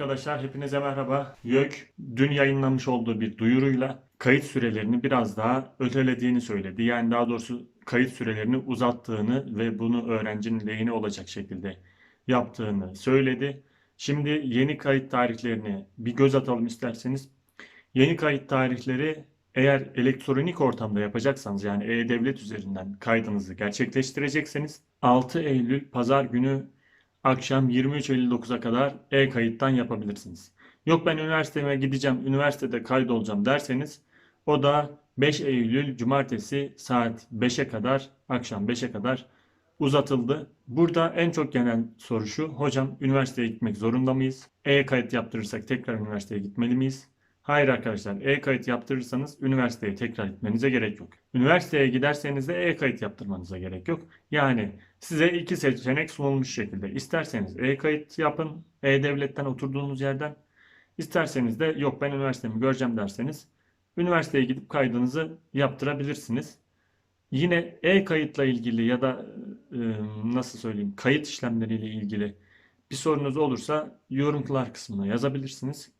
arkadaşlar, hepinize merhaba. YÖK dün yayınlamış olduğu bir duyuruyla kayıt sürelerini biraz daha ötelediğini söyledi. Yani daha doğrusu kayıt sürelerini uzattığını ve bunu öğrencinin lehine olacak şekilde yaptığını söyledi. Şimdi yeni kayıt tarihlerini bir göz atalım isterseniz. Yeni kayıt tarihleri eğer elektronik ortamda yapacaksanız yani e-devlet üzerinden kaydınızı gerçekleştirecekseniz 6 Eylül Pazar günü akşam 23.59'a kadar e-kayıttan yapabilirsiniz. Yok ben üniversiteme gideceğim, üniversitede kaydolacağım derseniz o da 5 Eylül Cumartesi saat 5'e kadar, akşam 5'e kadar uzatıldı. Burada en çok gelen soru şu, hocam üniversiteye gitmek zorunda mıyız? E-kayıt yaptırırsak tekrar üniversiteye gitmeli miyiz? Hayır arkadaşlar, e-kayıt yaptırırsanız üniversiteye tekrar gitmenize gerek yok. Üniversiteye giderseniz de e-kayıt yaptırmanıza gerek yok. Yani size iki seçenek sunulmuş şekilde. İsterseniz e-kayıt yapın, e-devletten oturduğunuz yerden. İsterseniz de yok ben üniversitemi göreceğim derseniz üniversiteye gidip kaydınızı yaptırabilirsiniz. Yine e-kayıtla ilgili ya da e, nasıl söyleyeyim kayıt işlemleriyle ilgili bir sorunuz olursa yorumlar kısmına yazabilirsiniz.